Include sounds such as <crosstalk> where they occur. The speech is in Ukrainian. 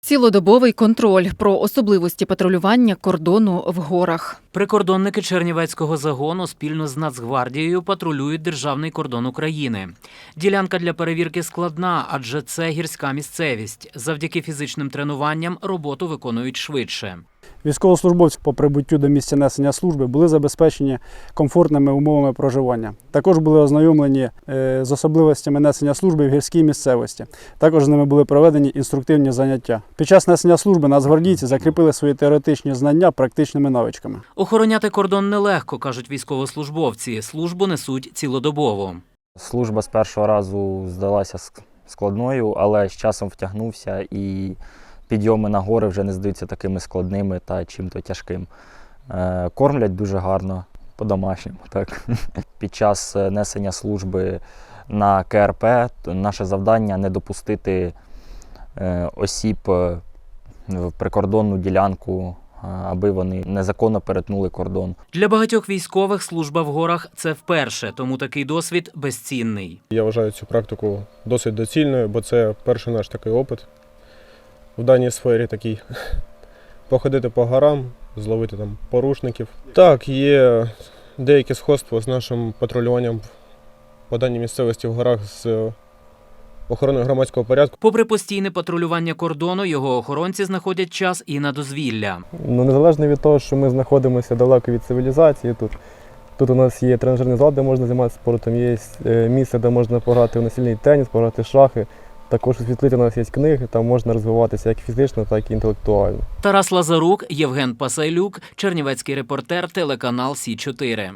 Цілодобовий контроль про особливості патрулювання кордону в горах. Прикордонники Чернівецького загону спільно з Нацгвардією патрулюють державний кордон України. Ділянка для перевірки складна, адже це гірська місцевість. Завдяки фізичним тренуванням роботу виконують швидше. Військовослужбовці по прибуттю до місця несення служби були забезпечені комфортними умовами проживання. Також були ознайомлені е, з особливостями несення служби в гірській місцевості. Також з ними були проведені інструктивні заняття. Під час несення служби нацгвардійці закріпили свої теоретичні знання практичними навичками. Охороняти кордон нелегко, кажуть військовослужбовці. Службу несуть цілодобово. Служба з першого разу здалася складною, але з часом втягнувся і підйоми на гори вже не здаються такими складними та чим-то тяжким. Е, Кормлять дуже гарно, по-домашньому. Так. <laughs> Під час е, несення служби на КРП наше завдання не допустити е, осіб в прикордонну ділянку, аби вони незаконно перетнули кордон. Для багатьох військових служба в горах це вперше, тому такий досвід безцінний. Я вважаю цю практику досить доцільною, бо це перший наш такий опит в даній сфері такий. <laughs> Походити по горам, зловити там порушників. Так, є деяке сходство з нашим патрулюванням по даній місцевості в горах з охороною громадського порядку. Попри постійне патрулювання кордону, його охоронці знаходять час і на дозвілля. Ну, незалежно від того, що ми знаходимося далеко від цивілізації, тут, тут у нас є тренажерний зал, де можна займатися спортом, є е, місце, де можна пограти в насильний теніс, пограти в шахи. Також у світлиті у нас є книги, там можна розвиватися як фізично, так і інтелектуально. Тарас Лазарук, Євген Пасайлюк, Чернівецький репортер, телеканал Сі 4